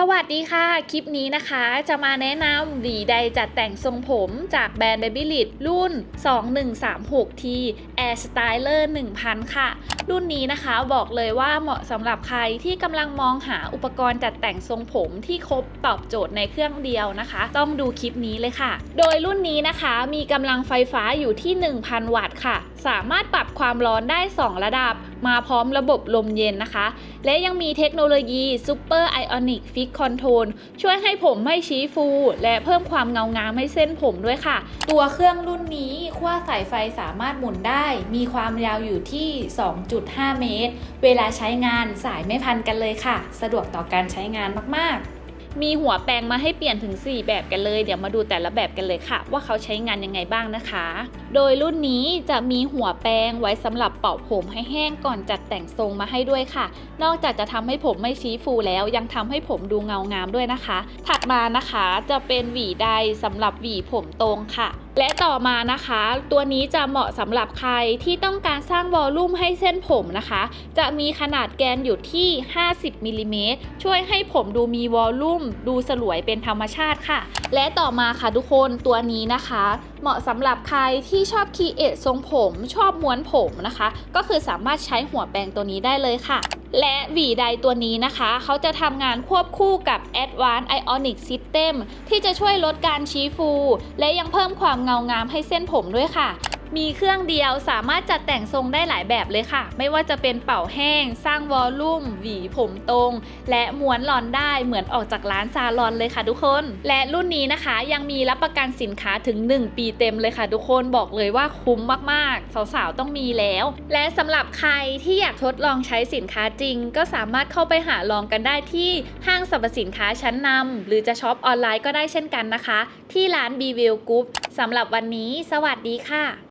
สวัสดีค่ะ คลิปนี้นะคะจะมาแนะนำหวีใดจัดแต่งทรงผมจากแบรนด์ Babyliss รุ่น 2136T Air Styler 1000 ค่ะ รุ่นนี้นะคะบอกเลยว่าเหมาะสำหรับใครที่กำลังมองหาอุปกรณ์จัดแต่งทรงผมที่ครบตอบโจทย์ในเครื่องเดียวนะคะ ต้องดูคลิปนี้เลยค่ะ โดยรุ่นนี้นะคะมีกำลังไฟฟ้าอยู่ที่ 1000 วัตต์ค่ะสามารถปรับความร้อนได้ 2 ระดับ มาพร้อมระบบลมเย็นนะคะ และยังมีเทคโนโลยี Super Ionic Fix Control ช่วยให้ผมไม่ชี้ฟู และเพิ่มความเงางามให้เส้นผมด้วยค่ะ ตัวเครื่องรุ่นนี้ขั้วสายไฟสามารถหมุนได้ มีความยาวอยู่ที่ 2.5 เมตร เวลาใช้งานสายไม่พันกันเลยค่ะ สะดวกต่อการใช้งานมากๆ มีหัวแปรงมาให้เปลี่ยนถึง 4 แบบกันเลย เดี๋ยวมาดูแต่ละแบบกันเลยค่ะ ว่าเขาใช้งานยังไงบ้างนะคะ โดยรุ่นนี้จะมีหัวแปรงไว้สำหรับเป่าผมให้แห้งก่อนจัดแต่งทรงมาให้ด้วยค่ะ นอกจากจะทำให้ผมไม่ชี้ฟูแล้ว ยังทำให้ผมดูเงางามด้วยนะคะ ถัดมานะคะจะเป็นหวีใดสำหรับหวีผมตรงค่ะและต่อมานะคะ ตัวนี้จะเหมาะสำหรับใครที่ต้องการสร้างวอลลุ่มให้เส้นผมนะคะ จะมีขนาดแกนอยู่ที่ 50มิลลิเมตรช่วยให้ผมดูมีวอลลุ่มดูสลวยเป็นธรรมชาติค่ะ และต่อมาค่ะทุกคนตัวนี้นะคะ เหมาะสำหรับใครที่ชอบคีเอททรงผมชอบม้วนผมนะคะ ก็คือสามารถใช้หัวแปรงตัวนี้ได้เลยค่ะ และหวีใดตัวนี้นะคะ เขาจะทำงานควบคู่กับ Advanced Ionic System ที่จะช่วยลดการชี้ฟู และยังเพิ่มความเงางามให้เส้นผมด้วยค่ะ มีเครื่องเดียวสามารถจัดแต่งทรงได้หลายแบบเลยค่ะ ไม่ว่าจะเป็นเป่าแห้ง สร้างวอลลุ่ม หวีผมตรง และม้วนหลอนได้เหมือนออกจากร้านซาลอนเลยค่ะทุกคน และรุ่นนี้นะคะยังมีรับประกันสินค้าถึง 1 ปีเต็มเลยค่ะทุกคนบอกเลยว่าคุ้มมากๆ สาวๆต้องมีแล้ว และสำหรับใครที่อยากทดลองใช้สินค้าจริง ก็สามารถเข้าไปหาลองกันได้ที่ห้างสรรพสินค้าชั้นนำหรือจะช็อปออนไลน์ก็ได้เช่นกันนะคะ ที่ร้าน b w Group สำหรับวันนี้ สวัสดีค่ะ